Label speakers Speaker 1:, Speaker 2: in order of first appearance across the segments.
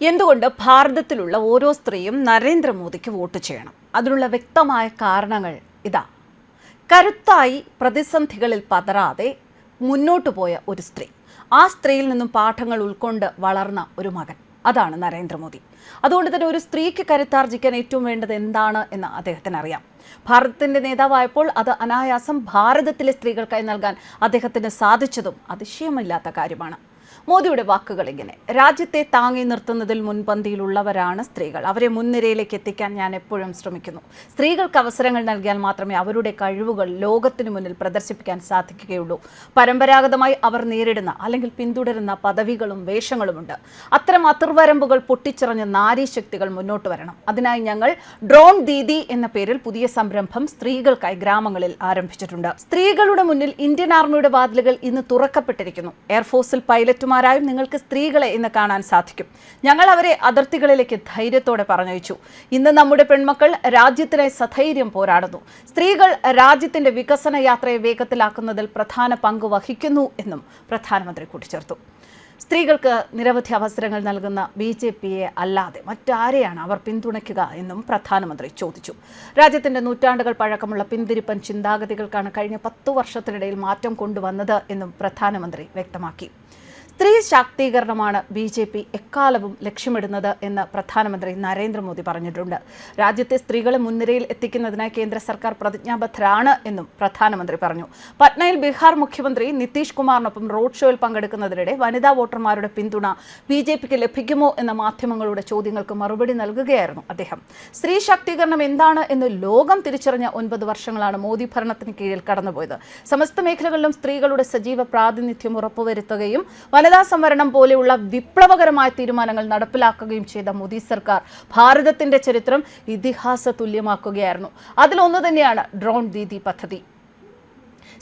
Speaker 1: എന്തുകൊണ്ട് ഭാരതത്തിലുള്ള ഓരോ സ്ത്രീയും നരേന്ദ്രമോദിക്ക് വോട്ട് ചെയ്യണം? അതിനുള്ള വ്യക്തമായ കാരണങ്ങൾ ഇതാ. കരുത്തായി പ്രതിസന്ധികളിൽ പതറാതെ മുന്നോട്ടു പോയ ഒരു സ്ത്രീ. ആ സ്ത്രീയിൽ നിന്നും പാഠങ്ങൾ ഉൾക്കൊണ്ട് വളർന്ന ഒരു മകൻ. അതാണ് നരേന്ദ്രമോദി. അതുകൊണ്ട് തന്നെ ഒരു സ്ത്രീക്ക് കരുത്താർജിക്കാൻ ഏറ്റവും വേണ്ടത് എന്താണ് എന്ന് അദ്ദേഹത്തിന് അറിയാം ഭാരതത്തിന്റെ നേതാവായപ്പോൾ അത് അനായാസം ഭാരതത്തിലെ സ്ത്രീകൾക്കായി നൽകാൻ അദ്ദേഹത്തിന് സാധിച്ചതും അതിശയമില്ലാത്ത കാര്യമാണ്. മോദിയുടെ വാക്കുകൾ ഇങ്ങനെ രാജ്യത്തെ താങ്ങി നിർത്തുന്നതിൽ മുൻപന്തിയിലുള്ളവരാണ് സ്ത്രീകൾ. അവരെ മുൻനിരയിലേക്ക് എത്തിക്കാൻ ഞാൻ എപ്പോഴും ശ്രമിക്കുന്നു. സ്ത്രീകൾക്ക് അവസരങ്ങൾ നൽകിയാൽ മാത്രമേ അവരുടെ കഴിവുകൾ ലോകത്തിനു മുന്നിൽ പ്രദർശിപ്പിക്കാൻ സാധിക്കുകയുള്ളൂ. പരമ്പരാഗതമായി അവർ നേരിടുന്ന അല്ലെങ്കിൽ പിന്തുടരുന്ന പദവികളും വേഷങ്ങളുമുണ്ട്. അത്തരം അതിർവരമ്പുകൾ പൊട്ടിച്ചിറഞ്ഞ നാരീശക്തികൾ മുന്നോട്ട് വരണം. അതിനായി ഞങ്ങൾ ഡ്രോൺ ദീദി എന്ന പേരിൽ പുതിയ സംരംഭം സ്ത്രീകൾക്കായി ഗ്രാമങ്ങളിൽ ആരംഭിച്ചിട്ടുണ്ട്. സ്ത്രീകളുടെ മുന്നിൽ ഇന്ത്യൻ ആർമിയുടെ വാതിലുകൾ ഇന്ന് തുറക്കപ്പെട്ടിരിക്കുന്നു. എയർഫോഴ്സിൽ പൈലറ്റുമാരായും നിങ്ങൾക്ക് സ്ത്രീകളെ ഇന്ന് കാണാൻ സാധിക്കും. ഞങ്ങൾ അവരെ അതിർത്തികളിലേക്ക് ധൈര്യത്തോടെ പറഞ്ഞയച്ചു. ഇന്ന് നമ്മുടെ പെൺമക്കൾ രാജ്യത്തിനായി സധൈര്യം പോരാടുന്നു. സ്ത്രീകൾ രാജ്യത്തിന്റെ വികസന യാത്രയെ വേഗത്തിലാക്കുന്നതിൽ പ്രധാന പങ്ക് വഹിക്കുന്നു എന്നും പ്രധാനമന്ത്രി കൂട്ടിച്ചേർത്തു. സ്ത്രീകൾക്ക് നിരവധി അവസരങ്ങൾ നൽകുന്ന ബി ജെ പിയെ അല്ലാതെ മറ്റാരെയാണ് അവർ പിന്തുണയ്ക്കുക എന്നും പ്രധാനമന്ത്രി ചോദിച്ചു. രാജ്യത്തിന്റെ നൂറ്റാണ്ടുകൾ പഴക്കമുള്ള പിന്തിരിപ്പൻ ചിന്താഗതികൾക്കാണ് കഴിഞ്ഞ പത്തു വർഷത്തിനിടയിൽ മാറ്റം കൊണ്ടുവന്നത് എന്നും പ്രധാനമന്ത്രി വ്യക്തമാക്കി. സ്ത്രീ ശാക്തീകരണമാണ് ബി ജെ പി എക്കാലവും ലക്ഷ്യമിടുന്നത് എന്ന് പ്രധാനമന്ത്രി നരേന്ദ്രമോദി പറഞ്ഞിട്ടുണ്ട്. രാജ്യത്തെ സ്ത്രീകളെ മുൻനിരയിൽ എത്തിക്കുന്നതിനായി കേന്ദ്ര സർക്കാർ പ്രതിജ്ഞാബദ്ധരാണ് എന്നും പ്രധാനമന്ത്രി പറഞ്ഞു. പട്നയിൽ ബീഹാർ മുഖ്യമന്ത്രി നിതീഷ് കുമാറിനൊപ്പം റോഡ് ഷോയിൽ പങ്കെടുക്കുന്നതിനിടെ വനിതാ വോട്ടർമാരുടെ പിന്തുണ ബി ജെ പിക്ക് ലഭിക്കുമോ എന്ന മാധ്യമങ്ങളുടെ ചോദ്യങ്ങൾക്ക് മറുപടി നൽകുകയായിരുന്നു അദ്ദേഹം. സ്ത്രീ ശാക്തീകരണം എന്താണ് എന്ന് ലോകം തിരിച്ചറിഞ്ഞ ഒൻപത് വർഷങ്ങളാണ് മോദി ഭരണത്തിന് കീഴിൽ കടന്നുപോയത്. സമസ്ത മേഖലകളിലും സ്ത്രീകളുടെ സജീവ പ്രാതിനിധ്യം ഉറപ്പുവരുത്തുകയും വനിതാ സംവരണം പോലെയുള്ള വിപ്ലവകരമായ തീരുമാനങ്ങൾ നടപ്പിലാക്കുകയും ചെയ്ത മോദി സർക്കാർ ഭാരതത്തിന്റെ ചരിത്രം ഇതിഹാസ തുല്യമാക്കുകയായിരുന്നു അതിലൊന്നു തന്നെയാണ് ഡ്രോൺ ദീദി പദ്ധതി.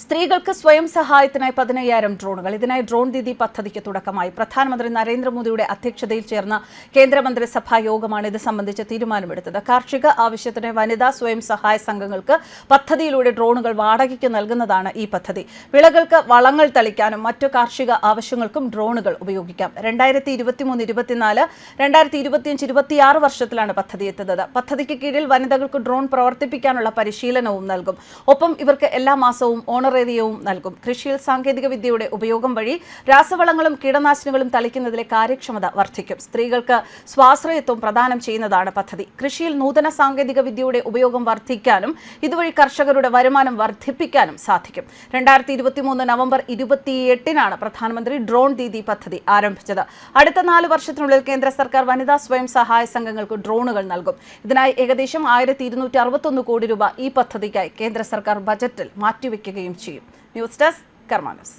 Speaker 1: സ്ത്രീകൾക്ക് സ്വയം സഹായത്തിനായി പതിനയ്യായിരം ഡ്രോണുകൾ. ഇതിനായി ഡ്രോൺ ദീദി പദ്ധതിക്ക് തുടക്കമായി. പ്രധാനമന്ത്രി നരേന്ദ്രമോദിയുടെ അധ്യക്ഷതയിൽ ചേർന്ന കേന്ദ്രമന്ത്രിസഭാ യോഗമാണ് ഇത് സംബന്ധിച്ച് തീരുമാനമെടുത്തത്. കാർഷിക ആവശ്യത്തിന് വനിതാ സ്വയം സഹായ സംഘങ്ങൾക്ക് പദ്ധതിയിലൂടെ ഡ്രോണുകൾ വാടകയ്ക്ക് നൽകുന്നതാണ് ഈ പദ്ധതി. വിളകൾക്ക് വളങ്ങൾ തളിക്കാനും മറ്റു കാർഷിക ആവശ്യങ്ങൾക്കും ഡ്രോണുകൾ ഉപയോഗിക്കാം. രണ്ടായിരത്തി ഇരുപത്തിമൂന്ന് ഇരുപത്തിനാല് രണ്ടായിരത്തി ഇരുപത്തിയഞ്ച് ഇരുപത്തിയാറ് വർഷത്തിലാണ് പദ്ധതി എത്തുന്നത്. പദ്ധതിക്ക് കീഴിൽ വനിതകൾക്ക് ഡ്രോൺ പ്രവർത്തിപ്പിക്കാനുള്ള പരിശീലനവും നൽകും. ഒപ്പം ഇവർക്ക് എല്ലാ മാസവും ഓണറേറിയവും നൽകും. കൃഷിയിൽ സാങ്കേതിക വിദ്യയുടെ ഉപയോഗം വഴി രാസവളങ്ങളും കീടനാശിനികളും തളിക്കുന്നതിലെ കാര്യക്ഷമത വർദ്ധിക്കും. സ്ത്രീകൾക്ക് സ്വാശ്രയത്വം പ്രദാനം ചെയ്യുന്നതാണ് പദ്ധതി. കൃഷിയിൽ നൂതന സാങ്കേതിക വിദ്യയുടെ ഉപയോഗം വർദ്ധിക്കാനും ഇതുവഴി കർഷകരുടെ വരുമാനം വർദ്ധിപ്പിക്കാനും സാധിക്കും. രണ്ടായിരത്തി ഇരുപത്തിമൂന്ന് നവംബർ ഇരുപത്തിയെട്ടിനാണ് പ്രധാനമന്ത്രി ഡ്രോൺ ദീദി പദ്ധതി ആരംഭിച്ചത്. അടുത്ത നാല് വർഷത്തിനുള്ളിൽ കേന്ദ്ര സർക്കാർ വനിതാ സ്വയം സഹായ സംഘങ്ങൾക്ക് ഡ്രോണുകൾ നൽകും. ഇതിനായി ഏകദേശം ആയിരത്തി കോടി രൂപ ഈ പദ്ധതിക്കായി കേന്ദ്ര സർക്കാർ ബജറ്റിൽ മാറ്റിവെക്കുകയും ചെയ്യും. News desk കർമാനസ്.